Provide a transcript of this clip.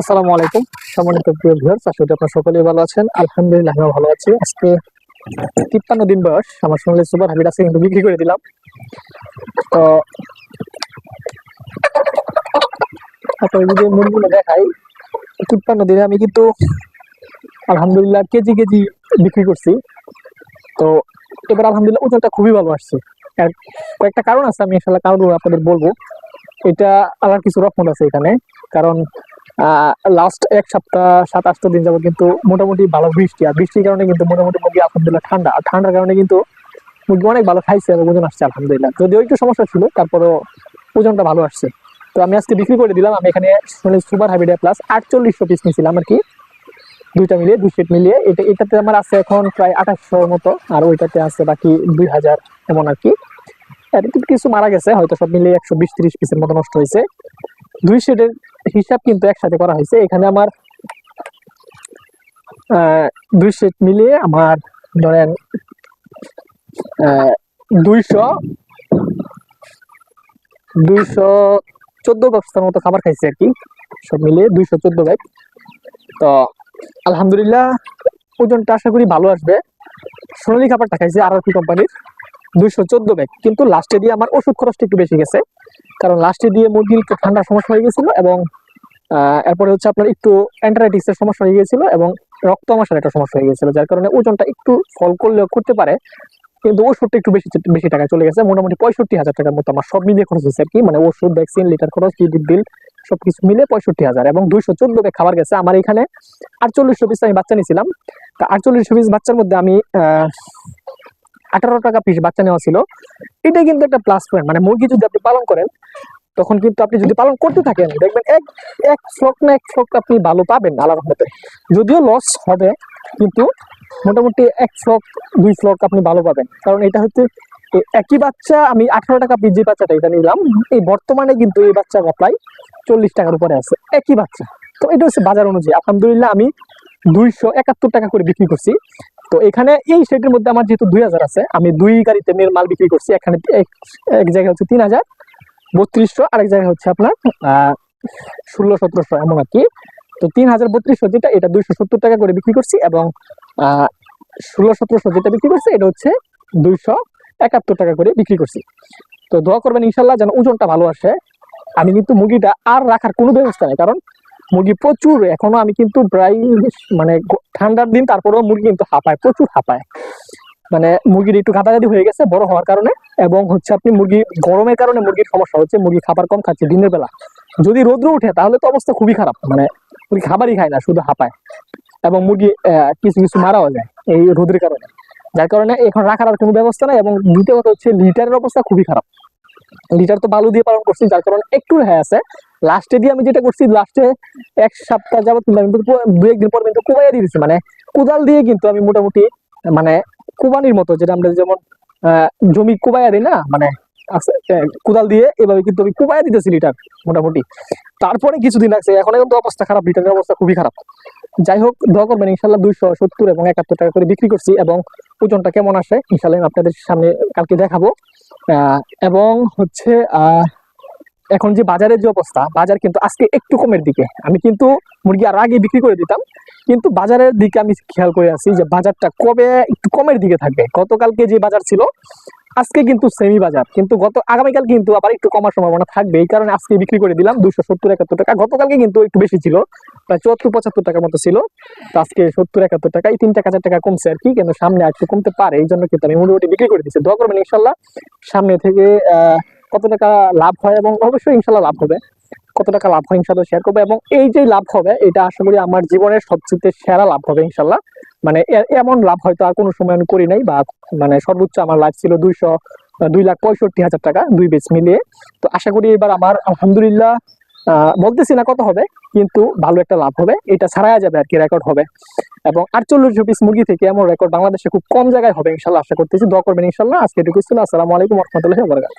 আসসালামু আলাইকুম। সম্মানিত প্রিয় ভিউয়ার্স আশা করি আপনারা সকলেই ভালো আছেন। আলহামদুলিল্লাহ, আমিও ভালো আছি। আজকে তিপ্পান্ন দিন বয়স, আমার শুনলে সুপার হাবিট আছে, কিন্তু বিক্রি করে দিলাম। তো আপনার যদি মুরগিগুলো দেখাই, তিপ্পান্ন দিনে আমি কিন্তু আলহামদুলিল্লাহ কেজি কেজি বিক্রি করছি। তো, এবার আলহামদুলিল্লাহ ওজনটা খুবই ভালো আসছে। কয়েকটা কারণ আছে, আমি ইনশাল্লাহ কারণগুলো আপনাদের বলব। এটা আলার কিছু রকম আছে এখানে। কারণ লাস্ট এক সপ্তাহ, সাত, আটটা দিন যাব কিন্তু মোটামুটি ভালো বৃষ্টি। আর বৃষ্টির কারণে কিন্তু মোটামুটি মুরগি, আলহামদুলিল্লাহ, ঠান্ডা। আর ঠান্ডার কারণে কিন্তু মুরগি অনেক ভালো খাইছে এবং ওজন আসছে, আলহামদুলিল্লাহ। যদিও একটু সমস্যা ছিল, তারপরও ওজনটা ভালো আসছে। তো আমি আজকে বিক্রি করে দিলাম, আমি এখানে শুনে সুপার হাইব্রিড প্লাস আটচল্লিশশো পিস নিয়েছিলাম আর কি। দুইটা মিলিয়ে, দুই সেট মিলিয়ে। এটা, এটাতে আমার আছে এখন প্রায় আঠাশশোর মতো, আর ওইটাতে আছে বাকি দুই হাজার এমন আর কি। আর কিছু মারা গেছে, হয়তো সব মিলিয়ে একশো বিশ, ত্রিশ পিসের মতো নষ্ট হয়েছে। দুই সেটের হিসাব কিন্তু একসাথে করা হয়েছে। এখানে আমার দুই সেট মিলিয়ে আমার ধরেন দুইশো দুইশো চোদ্দ বস্তার মতো খাবার খাইছে আর কি। সব মিলিয়ে দুইশো চোদ্দ ব্যাগ তো, আলহামদুলিল্লাহ, ওজনটা আশা করি ভালো আসবে। সোনালি খাবারটা খাইছে আর কি কোম্পানির দুইশো চোদ্দ ব্যাগ কিন্তু লাস্টে দিয়ে আমার ওষুধ খরচটা একটু বেশি গেছে। কারণ লাস্টে দিয়ে মুরগির একটু ঠান্ডার সমস্যা হয়ে গেছিল এবং এরপরে হচ্ছে আপনার একটু অ্যান্টারাইটিসের সমস্যা হয়ে গিয়েছিল এবং রক্ত আমাশার একটা সমস্যা হয়ে গেছিল, যার কারণে ওজনটা একটু ফল করলেও করতে পারে, কিন্তু ওষুধটা একটু বেশি বেশি টাকা চলে গেছে, মোটামুটি পঁয়ষট্টি হাজার টাকার মতো আমার সব মিলিয়ে খরচ হয়েছে আর কি মানে ওষুধ ভ্যাকসিন লিটার খরচ বিদ্যুৎ বিল সবকিছু মিলে পঁয়ষট্টি হাজার এবং দুইশো চোদ্দ ব্যাগ খাবার গেছে। আমার এখানে আটচল্লিশশো পিস আমি বাচ্চা নিয়েছিলাম। তা আটচল্লিশশো পিস বাচ্চার মধ্যে আমি আঠারো টাকা পিস বাচ্চা নেওয়া ছিল। এটা কিন্তু একটা প্লাস পয়েন্ট মানে মুরগি যদি আপনি পালন করেন, তখন কিন্তু আপনি যদি পালন করতে থাকেন, দেখবেন এক এক ফ্লক না এক ফ্লক আপনি ভালো পাবেন আল্লাহর রহমতে। যদিও লস হবে, কিন্তু মোটামুটি এক ফ্লক দুই ফ্লক আপনি ভালো পাবেন। কারণ এটা হচ্ছে একই বাচ্চা, আমি আঠারো টাকা পিস যে বাচ্চাটা এটা নিলাম, এই বর্তমানে কিন্তু এই বাচ্চা প্রায় চল্লিশ টাকার উপরে আছে, একই বাচ্চা। তো এটা হচ্ছে বাজার অনুযায়ী। আলহামদুলিল্লাহ, আমি দুইশো একাত্তর টাকা করে বিক্রি করছি। তো এখানে এই সেটের মধ্যে আমার যেহেতু দুই হাজার আছে, আমি দুই গাড়িতে মেল মাল বিক্রি করছি। এখানে এক জায়গায় হচ্ছে তিন হাজার, বত্রিশশো, আরেক জায়গায় হচ্ছে আপনার ষোলো, সতেরোশো, এমন আর কি। তো তিন হাজার বত্রিশশো যেটা, এটা দুইশো সত্তর টাকা করে বিক্রি করছি এবং ষোলো, সতেরোশো যেটা বিক্রি করছি, এটা হচ্ছে দুইশো একাত্তর টাকা করে বিক্রি করছি। তো দোয়া করবেন ইনশাল্লাহ যেন ওজনটা ভালো আসে। আমি কিন্তু মুরগিটা আর রাখার কোনো ব্যবস্থা নেই, কারণ মুরগি প্রচুর, এখনও আমি কিন্তু প্রায় মানে ঠান্ডার দিন, তারপরেও মুরগি কিন্তু হাঁপায়, প্রচুর হাঁপায়। মানে মুরগির একটু গাদাগাদি হয়ে গেছে, বড় হওয়ার কারণে, এবং হচ্ছে আপনি মুরগি, গরমের কারণে মুরগির সমস্যা হচ্ছে মুরগি খাবার কম খাচ্ছে দিনের বেলা। যদি রোদ্র উঠে, তাহলে তো অবস্থা খুবই খারাপ মানে মুরগি খাবারই খায় না, শুধু হাঁপায়। এবং মুরগি কিছু কিছু মারাও যায়, এই রোদের কারণে। যার কারণে এখন রাখার আর কোনো ব্যবস্থা নাই, এবং দ্বিতীয় কথা হচ্ছে, লিটারের অবস্থা খুবই খারাপ। লিটার তো বালু দিয়ে পালন করছি, যার কারণে একটু রেহাই আছে লাস্টে দিয়ে আমি যেটা করছি লাস্টে এক সপ্তাহ আমি দু একদিন পর কিন্তু কুবাইয়া দিয়ে দিচ্ছি মানে কোদাল দিয়ে কিন্তু আমি মোটামুটি মানে কুবানির মতো যেটা আমরা যেমন জমি কুবাইয়া দিই না মানে আছে, কোদাল দিয়ে এভাবে কিন্তু আমি কুবাইয়া দিতেছি লিটার মোটামুটি। তারপরে কিছুদিন লাগছে এখন কিন্তু অবস্থা খারাপ লিটারের অবস্থা খুবই খারাপ। যাই হোক দোয়া করবেন ইনশাল্লাহ দুইশো সত্তর এবং একাত্তর টাকা করে বিক্রি করছি এবং ওজনটা কেমন আসে ইনশাল্লাহ আমি আপনাদের সামনে কালকে দেখাবো। এবং হচ্ছে আহ, এখন যে বাজারের যে অবস্থা বাজার কিন্তু আজকে একটু কমের দিকে। আমি কিন্তু মুরগি আর আগে বিক্রি করে দিতাম কিন্তু বাজারের দিকে আমি খেয়াল করে আছি যে বাজারটা কবে একটু কমের দিকে থাকবে। গতকালকে যে বাজার ছিল আজকে কিন্তু সেমি বাজার। কিন্তু গত আগামীকাল কিন্তু আবার একটু কমার সম্ভাবনা থাকবে। এই কারণে আজকে বিক্রি করে দিলাম দুশো সত্তর একাত্তর টাকা। গতকালকে কিন্তু একটু বেশি ছিল প্রায় চুয়াত্তর পঁচাত্তর টাকার মতো ছিল। তো আজকে সত্তর একাত্তর টাকা এই তিন টাকা টাকা কমছে আর কি কিন্তু সামনে একটু কমতে পারে। এই জন্য কিন্তু আমি মোটামুটি বিক্রি করে দিচ্ছি। দোয়া করবেন ইনশাল্লাহ সামনে থেকে আহ, কত টাকা লাভ হয় এবং অবশ্যই ইনশাল্লাহ লাভ হবে। কত টাকা লাভ হয় ইনশাল্লাহ শেয়ার করব এবং এই যে লাভ হবে, এটা আশা করি আমার জীবনের সবচেয়ে সেরা লাভ হবে ইনশাল্লাহ। মানে এমন লাভ হয়তো আর কোনো সময় আমি করি নাই বা মানে সর্বোচ্চ আমার লাভ ছিল দুইশো, দুই লাখ পঁয়ষট্টি হাজার টাকা, দুই বেচ মিলিয়ে। তো আশা করি এবার আমার আলহামদুলিল্লাহ বলতেছি না কত হবে, কিন্তু ভালো একটা লাভ হবে। এটা ছাড়াই যাবে আর কি রেকর্ড হবে। এবং আটচল্লিশ পিস মুরগি থেকে এমন রেকর্ড বাংলাদেশে খুব কম জায়গায় হবে ইনশাল্লাহ, আশা করতেছি। দোয়া করবেন ইনশাল্লাহ। আজকে এটুকু ছিল। আসসালামু আলাইকুম রহমতুল্লাহ বরকাত